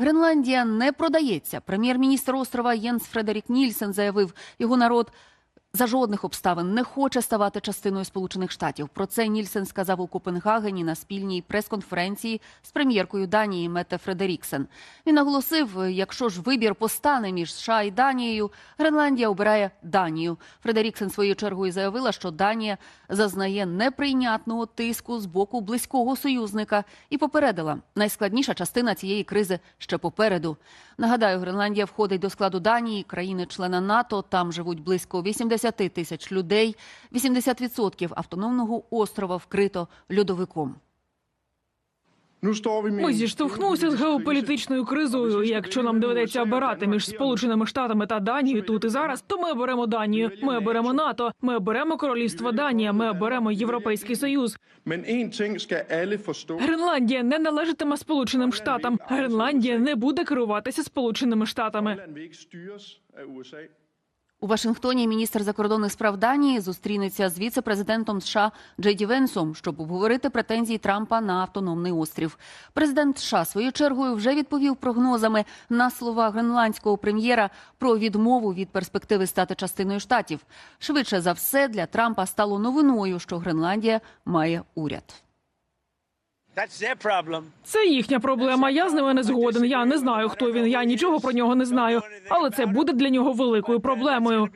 Гренландія не продається. Прем'єр-міністр острова Єнс Фредерік Нільсен заявив, його народ за жодних обставин не хоче ставати частиною Сполучених Штатів. Про це Нільсен сказав у Копенгагені на спільній прес-конференції з прем'єркою Данії Мете Фредеріксен. Він наголосив, якщо ж вибір постане між США і Данією, Гренландія обирає Данію. Фредеріксен своєю чергою заявила, що Данія зазнає неприйнятного тиску з боку близького союзника і попередила, найскладніша частина цієї кризи ще попереду. Нагадаю, Гренландія входить до складу Данії, країни-члена НАТО. Там живуть близько 80 тисяч людей. 80% автономного острова вкрито льодовиком. Ми зіштовхнулися з геополітичною кризою. Якщо нам доведеться обирати між сполученими штатами та Данією тут і зараз, то ми оберемо Данію. Ми оберемо НАТО. Ми оберемо королівство Данія. Ми оберемо Європейський Союз. Гренландія не належатиме Сполученим Штатам. Гренландія не буде керуватися Сполученими Штатами. У Вашингтоні міністр закордонних справ Данії зустрінеться з віце-президентом США Джей Ді Венсом, щоб обговорити претензії Трампа на автономний острів. Президент США своєю чергою вже відповів прогнозами на слова гренландського прем'єра про відмову від перспективи стати частиною штатів. Швидше за все для Трампа стало новиною, що Гренландія має уряд. Це їхня проблема. Я з ними не згоден. Я не знаю, хто він. Я нічого про нього не знаю. Але це буде для нього великою проблемою.